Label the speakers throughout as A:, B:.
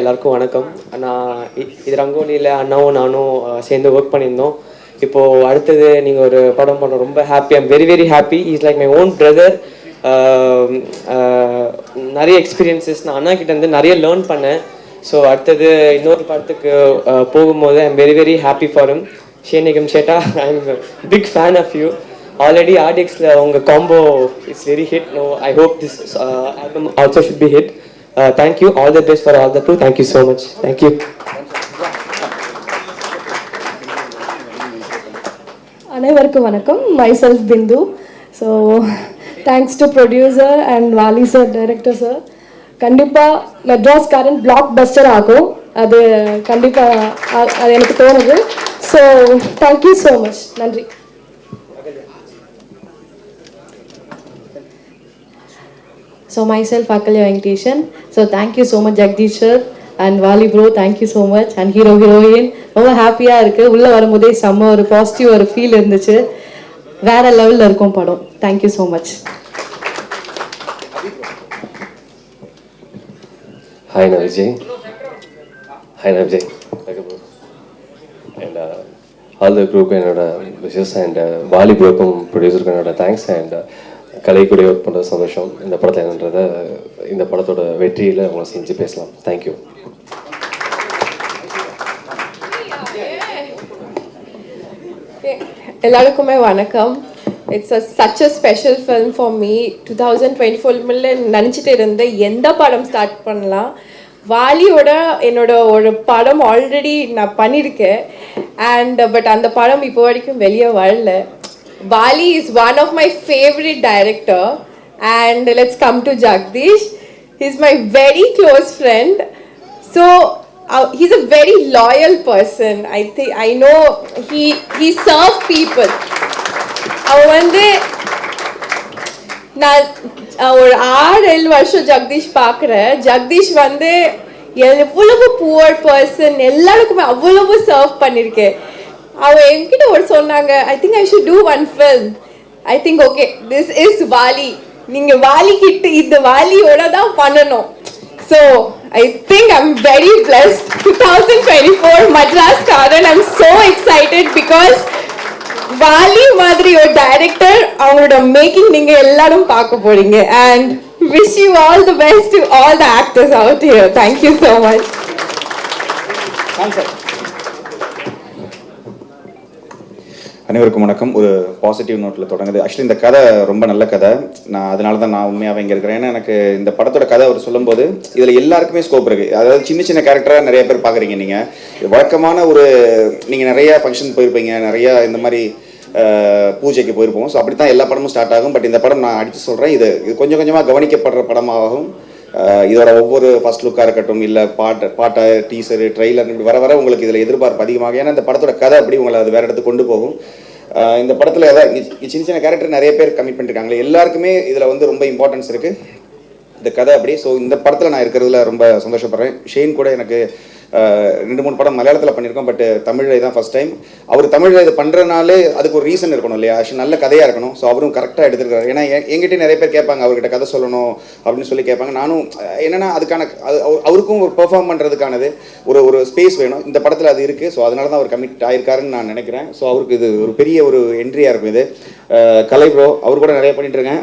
A: எல்லாருக்கும் வணக்கம். நான் இது ரங்கோலியில் அண்ணாவும் நானும் சேர்ந்து ஒர்க் பண்ணியிருந்தோம். இப்போது அடுத்தது நீங்கள் ஒரு படம் பண்ண ரொம்ப happy I'm very very happy is like my own brother நிறைய எக்ஸ்பீரியன்சஸ் நான் அண்ணா கிட்டேருந்து நிறைய லேர்ன் பண்ணேன். ஸோ அடுத்தது இன்னொரு படத்துக்கு போகும்போது I'm very very happy for ஷேனிகம் ஷேட்டா I am big fan of you already ஆர்டிஎக்ஸில் உங்கள் combo it's very hit no I hope this album also should be hit thank you all the best for all the two thank you so much thank you
B: அனைவருக்கும் வணக்கம். Myself Bindu so thanks to producer and Vali sir director sir கண்டிப்பாக Madras current black Bastar ஆகும். அது கண்டிப்பாக அது எனக்கு தோணுது. So thank you so much நன்றி.
C: So myself, Akalya Venkateshan. So so you so much, Jagdish sir. And Vaali bro thank you so much and hero heroine ரொம்ப ஹாப்பியாக இருக்குது உள்ளே வரும்போதே செம்ம ஒரு பாசிட்டிவ் ஒரு ஃபீல் இருந்துச்சு வேற லெவலில் இருக்கும் படம் தேங்க்யூ ஸோ மச்
D: ஹாய் நான் விஜய் ஹாய் நான் அண்ட் ஆல் த குரூப் என்னோட விஷஸ் அண்ட் வாலி குரூப்பும் ப்ரொடியூசருக்கு என்னோட தேங்க்ஸ் அண்ட் கலை கூட ஒர்க் சந்தோஷம் இந்த படத்தில் என்னன்றதை இந்த படத்தோட வெற்றியில் உங்களை செஞ்சு பேசலாம். தேங்க்யூ
E: எல்லாருக்குமே வணக்கம். It's a such a special film for me two thousand twenty ஃபோர்மில் நினச்சிட்டு இருந்தேன். எந்த படம் ஸ்டார்ட் பண்ணலாம்? வாலியோட என்னோட ஒரு படம் ஆல்ரெடி நான் பண்ணியிருக்கேன். அண்ட் பட் அந்த படம் இப்போ வரைக்கும் வெளியே வரல. Bali is one of my favorite director. And let's come to Jagdish. He's my very close friend. so uh, he's a very loyal person. I think i know he he serves people. அவன் வந்து நான் ஒரு ஆறு ஏழு வருஷம் ஜெகதீஷ் பார்க்குறேன் ஜெகதீஷ் வந்து எவ்வளவு புவர் பர்சன் எல்லாருக்குமே அவ்வளவு சர்வ் பண்ணியிருக்கேன் அவன் என்கிட்ட ஒரு சொன்னாங்க I think I should do one film I think okay this is Vaali நீங்க வாலி கிட்ட இந்த வாலியோட தான் பண்ணணும். So I think I'm very think I'm very blessed. 2024 Madras Karan, I'm so excited because Vaali மாதிரி ஒரு டைரக்டர் அவங்களோட மேக்கிங் நீங்க எல்லாரும் பார்க்க போறீங்க. And wish you all the best to all the actors out here thank you so much
F: அனைவருக்கும் வணக்கம். ஒரு பாசிட்டிவ் நோட்டில் தொடங்குது. ஆக்சுவலி இந்த கதை ரொம்ப நல்ல கதை. நான் அதனால தான் நான் உண்மையாகவே இங்கே இருக்கிறேன். ஏன்னா எனக்கு இந்த படத்தோட கதை அவர் சொல்லும்போது இதில் எல்லாருக்குமே ஸ்கோப் இருக்குது அதாவது சின்ன சின்ன கேரக்டராக நிறைய பேர் பார்க்குறீங்க நீங்கள் வழக்கமான ஒரு நீங்கள் நிறையா ஃபங்க்ஷன் போயிருப்பீங்க. நிறையா இந்த மாதிரி பூஜைக்கு போயிருப்போம். ஸோ அப்படி தான் எல்லா படமும் ஸ்டார்ட் ஆகும். பட் இந்த படம் நான் அடித்து சொல்கிறேன் இது இது கொஞ்சம் கொஞ்சமாக கவனிக்கப்படுற படமாகவும் இதோட ஒவ்வொரு ஃபர்ஸ்ட் லுக்காக இருக்கட்டும் இல்லை பாட்டு பாட்டை டீசரு ட்ரெய்லர் இப்படி வர வர உங்களுக்கு இதில் எதிர்பார்ப்பு அதிகமாக. ஏன்னா இந்த படத்தோட கதை அப்படி உங்களை அது வேற இடத்துக்கு கொண்டு போகும். இந்த படத்தில் ஏதாவது சின்ன சின்ன கேரக்டர் நிறைய பேர் கம்மி பண்ணிருக்காங்களே. எல்லாருக்குமே இதில் வந்து ரொம்ப இம்பார்ட்டன்ஸ் இருக்குது இந்த கதை அப்படி ஸோ இந்த படத்தில் நான் இருக்கிறதுல ரொம்ப சந்தோஷப்படுறேன். ஷெயின் கூட எனக்கு ரெண்டு மூணு படம் மலையாளத்தில் பண்ணியிருக்கோம் பட் தமிழில் இதான் ஃபர்ஸ்ட் டைம் அவர் தமிழில் இது பண்ணுறனாலே அதுக்கு ஒரு ரீசன் இருக்கணும் இல்லையா? Actually நல்ல கதையாக இருக்கணும். ஸோ அவரும் கரெக்டாக எடுத்துருக்காரு ஏன்னா எ- என்கிட்ட நிறைய பேர் கேட்பாங்க அவர்கிட்ட கதை சொல்லணும் அப்படின்னு சொல்லி கேட்பாங்க. நானும் என்னென்னா அதுக்கான அது அவருக்கும் ஒரு பெர்ஃபார்ம் பண்ணுறதுக்கானது ஒரு ஒரு ஸ்பேஸ் வேணும். இந்த படத்தில் அது இருக்குது ஸோ அதனால தான் அவர் கமிட் ஆயிருக்காருன்னு நான் நினைக்கிறேன். ஸோ அவருக்கு இது ஒரு பெரிய ஒரு என்ட்ரியாக இருக்கும் இது. கலை ப்ரோ அவர் கூட நிறைய பண்ணிட்டு இருக்கேன்.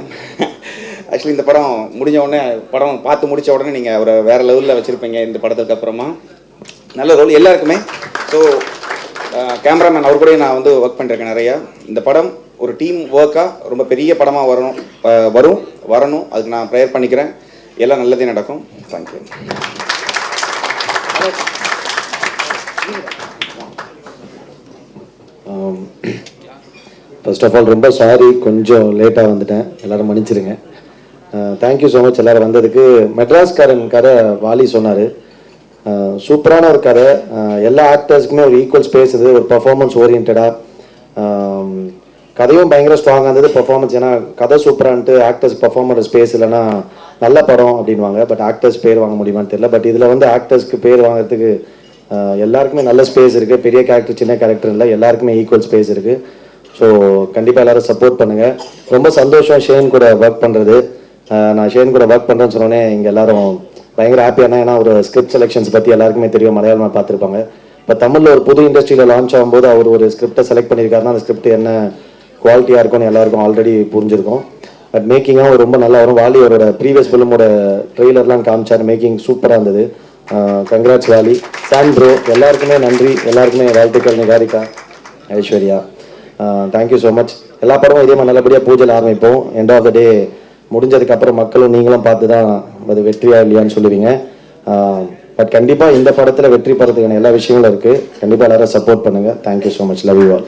F: ஆக்சுவலி இந்த படம் முடிஞ்ச உடனே படம் பார்த்து முடித்த உடனே நீங்கள் அவரை வேறு லெவலில் வச்சுருப்பீங்க இந்த படத்துக்கு அப்புறமா. நல்ல ரோல் எல்லாருக்குமே. ஸோ கேமராமேன் அவர் கூட நான் வந்து ஒர்க் பண்ணிருக்கேன் நிறையா. இந்த படம் ஒரு டீம் ஒர்க்காக ரொம்ப பெரிய படமாக வரணும் வரும் வரணும். அதுக்கு நான் ப்ரேயர் பண்ணிக்கிறேன். எல்லாம் நல்லதே நடக்கும். Thank you
G: first of all ரொம்ப சாரி கொஞ்சம் லேட்டாக வந்துட்டேன். எல்லோரும் மன்னிச்சிருங்க. தேங்க்யூ ஸோ மச் எல்லோரும் வந்ததுக்கு. மெட்ராஸ்காரன் கதை வாலி சொன்னார். சூப்பரான ஒரு கதை. எல்லா ஆக்டர்ஸ்க்குமே ஒரு ஈக்குவல் ஸ்பேஸ் இது ஒரு பர்ஃபார்மன்ஸ் ஓரியன்டாக கதையும் பயங்கர ஸ்ட்ராங்காக இருந்தது. பர்ஃபார்மன்ஸ் ஏன்னா கதை சூப்பரான்ட்டு ஆக்டர்ஸ் பர்ஃபார்மர் ஸ்பேஸ் இல்லைன்னா நல்ல படம் அப்படின்வாங்க பட் ஆக்டர்ஸ் பேர் வாங்க முடியுமான்னு தெரியல. பட் இதில் வந்து ஆக்டர்ஸ்க்கு பேர் வாங்குறதுக்கு எல்லாருக்குமே நல்ல ஸ்பேஸ் இருக்குது பெரிய கேரக்டர் சின்ன கேரக்டர் இல்லை. எல்லாருக்குமே ஈக்குவல் ஸ்பேஸ் இருக்குது ஸோ கண்டிப்பாக எல்லோரும் சப்போர்ட் பண்ணுங்கள் ரொம்ப சந்தோஷம் ஷேன் கூட ஒர்க் பண்ணுறது நான் ஷேன் கூட ஒர்க் பண்ணுறேன்னு சொன்னோடனே இங்கே எல்லாரும் பயங்கர ஹாப்பியான ஏன்னா ஒரு ஸ்கிரிப்ட் செலெக்ஷன்ஸ் பற்றி எல்லாருக்குமே தெரியும் மலையாளமாக பார்த்துருப்பாங்க. இப்போ தமிழில் ஒரு புது இண்டஸ்ட்ரியில் லான்ச் ஆகும்போது அவர் ஒரு ஸ்கிரிப்டை செலக்ட் பண்ணியிருக்காருன்னா அந்த ஸ்கிரிப்ட் என்ன குவாலிட்டியாக இருக்கும்னு எல்லாருக்கும் ஆல்ரெடி புரிஞ்சிருக்கும். பட் மேக்கிங்காக ரொம்ப நல்லா வரும். வாலி அவரோட ப்ரீவியஸ் ஃபிலிமோட ட்ரெய்லர்லாம் காமிச்சார். மேக்கிங் சூப்பராக இருந்தது. கங்க்ராட்ஸ் வாலி. சான் ப்ரோ எல்லாருக்குமே நன்றி. எல்லாருக்குமே வாழ்த்துக்கள் Niharika. Aishwarya. Thank you so much எல்லா படமும் இதே மாதிரி நல்லபடியாக பூஜையில் ஆரம்பிப்போம். எண்ட் ஆஃப் த டே முடிஞ்சதுக்கப்புறம் மக்களும் நீங்களும் பார்த்து தான் அது வெற்றியா இல்லையான்னு சொல்லுவீங்க. பட் கண்டிப்பாக இந்த படத்தில் வெற்றி பெறதுக்கான எல்லா விஷயங்களும் இருக்குது கண்டிப்பாக எல்லாரும் சப்போர்ட் பண்ணுங்கள் thank you so much love you all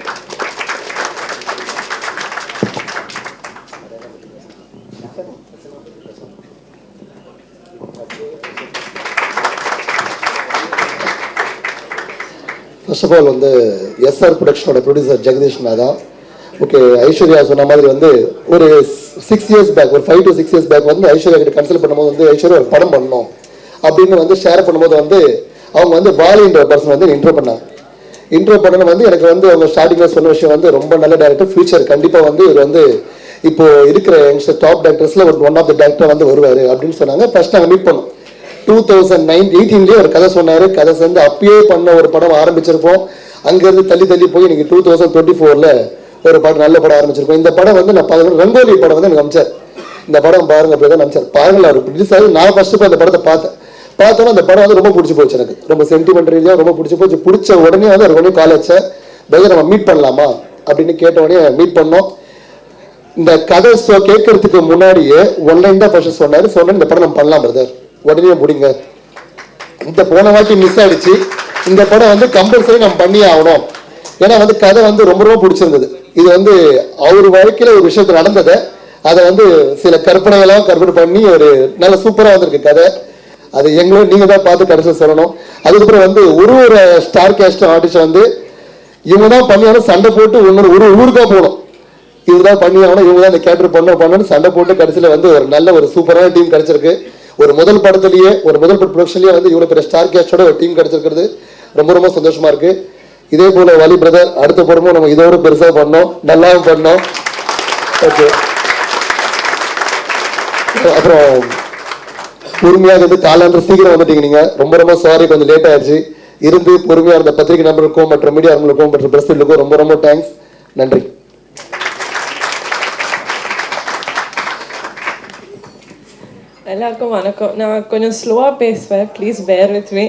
H: first of all வந்து எஸ்ஆர் ப்ரொடக்ஷனோட ப்ரொடியூசர் ஜெகதீஷ் நாதா. ஓகே ஐஸ்வர்யா சொன்ன மாதிரி வந்து ஒரு சிக்ஸ் இயர்ஸ் பேக் ஒரு five to six years back வந்து ஐஸ்வர்யா கிட்ட கன்சல்ட் பண்ணும்போது வந்து ஐஸ்வர்யா ஒரு படம் பண்ணணும் அப்படின்னு வந்து ஷேர் பண்ணும்போது வந்து அவங்க வந்து வாலின்ற பர்சன் வந்து இன்ட்ரோ பண்ணாங்க. இன்ட்ரோ பண்ணணும் வந்து எனக்கு வந்து அவங்க ஸ்டார்டிங்கில் சொன்ன விஷயம் வந்து ரொம்ப நல்ல டேரக்டர் ஃபியூச்சர் கண்டிப்பாக வந்து இவர் வந்து இப்போ இருக்கிற யங்ஸ்டர் டாப் டேரக்டர்ஸில் ஒரு ஒன் ஆஃப் த டேரக்டர் வந்து வருவார் அப்படின்னு சொன்னாங்க. ஃபர்ஸ்ட் நாங்கள் மீட் பண்ணோம். டூ தௌசண்ட் நைன் எயிட்டீன்லேயே ஒரு கதை சொன்னார். கதை சேர்ந்து அப்பயே பண்ண ஒரு படம் ஆரம்பிச்சிருப்போம். அங்கேருந்து தள்ளி தள்ளி போய் இன்னைக்கு டூ தௌசண்ட் டுவெண்ட்டி ஃபோரில் ஒரு படம் நல்ல படம் ஆரம்பிச்சிருக்கோம். இந்த படம் வந்து நான் பார்த்து ரங்கோலி படம் வந்து எனக்கு அமைச்சார். இந்த படம் பாருங்க அப்படி தான் அமிச்சார். பாருங்களா அவர் ரிலீஸ் ஆகி நான் ஃபர்ஸ்ட் போய் அந்த படத்தை பார்த்தேன். பார்த்தோன்னா அந்த படம் வந்து ரொம்ப பிடிச்சி போச்சு எனக்கு. ரொம்ப சென்டிமெண்ட் ரீதியாக ரொம்ப பிடிச்சி போச்சு. பிடிச்ச உடனே வந்து அவர் உடனே கால் பிரதர் நம்ம மீட் பண்ணலாமா? அப்படின்னு கேட்ட உடனே மீட் பண்ணோம். இந்த கதை ஸோ கேட்கறதுக்கு முன்னாடியே ஒன்லைன் தான் ஃபர்ஸ்ட் சொன்னாரு. சொன்ன இந்த படம் நம்ம பண்ணலாம் பிரதர் உடனே முடிங்க. இந்த போன வாட்டி மிஸ் ஆயிடுச்சு. இந்த படம் வந்து கம்பல்சரி நம்ம பண்ணியே ஆகணும். ஏன்னா வந்து கதை வந்து ரொம்ப ரொம்ப பிடிச்சிருந்தது. இது வந்து அவர் வாழ்க்கையில ஒரு விஷயத்து நடந்ததை அதை வந்து சில கற்பனைகளாக கற்பனை பண்ணி ஒரு நல்ல சூப்பரா வந்திருக்கு கதை. அது எங்களும் நீங்க தான் பார்த்து கடைசியில் சொல்லணும். அதுக்கப்புறம் வந்து ஒரு ஒரு ஸ்டார் கேஸ்ட் ஆர்டிஸ்ட் வந்து இவங்க தான் பண்ணியாலும் சண்டை போட்டு இன்னொரு ஒரு ஊருக்காக போகணும். இதுதான் பண்ணி ஆகணும் இவங்க தான் இந்த கேட்டர் பண்ண பண்ணணும்னு சண்டை போட்டு கடைசியில் வந்து ஒரு நல்ல ஒரு சூப்பரான டீம் கிடைச்சிருக்கு. ஒரு முதல் படத்துலயே ஒரு முதல் ப்ரொடக்ஷன்லேயே வந்து இவ்வளோ பெரிய ஸ்டார் கேஸ்டோட ஒரு டீம் கிடைச்சிருக்கிறது. ரொம்ப ரொம்ப சந்தோஷமா இருக்கு. இதே போல வலி பிரதர் அடுத்த படமும் நம்ம இதோட பெருசா பண்ணோம். நல்லாவும் பண்ணோம். ஓகே அப்புறம் பொறுமையாக இருந்து காலாண்டு சீக்கிரம் வந்துட்டீங்க நீங்க. ரொம்ப ரொம்ப சாரி கொஞ்சம் லேட் ஆயிடுச்சு. இருந்து பொறுமையா இருந்த பத்திரிகை நண்பர்களுக்கும் மற்ற மீடியா நண்பர்களுக்கும் மற்ற பிரசிடலுக்கும் ரொம்ப ரொம்ப தேங்க்ஸ் நன்றி.
I: எல்லாருக்கும் வணக்கம். நான் கொஞ்சம் ஸ்லோவாக பேசுவேன். ப்ளீஸ் பேர் வித் மீ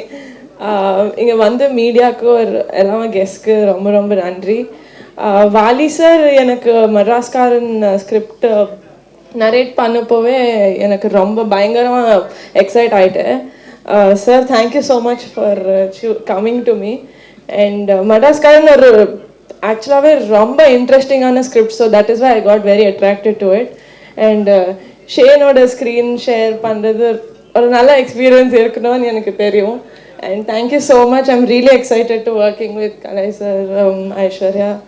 I: இங்கே வந்து மீடியாவுக்கு ஒரு எல்லாம் கெஸ்ட்க்கு ரொம்ப ரொம்ப நன்றி. வாலி சார் எனக்கு மட்ராஸ்காரன் ஸ்கிரிப்ட் நரேட் பண்ணப்போவே எனக்கு ரொம்ப பயங்கரமாக எக்ஸைட் ஆகிட்டேன் sir thank you so much for coming to me and மட்ராஸ்காரன் ஒரு ஆக்சுவலாகவே ரொம்ப இன்ட்ரெஸ்டிங்கான script so that is why I got very attracted to it and ஷேனோட screen share பண்ணுறது ஒரு நல்ல எக்ஸ்பீரியன்ஸ் இருக்கணும்னு எனக்கு தெரியும். And thank you so much. I'm really excited to working with Kalai sir, um, Aishwarya,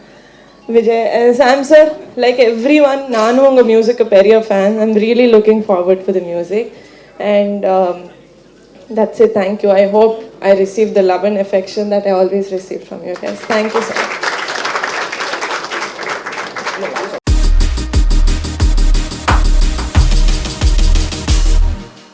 I: Vijay, and Sam sir. Like everyone, Nanu unga music a peria fan. I'm really looking forward for the music. And um, that's it. Thank you. I hope I receive the love and affection that I always receive from you guys. Thank you so much.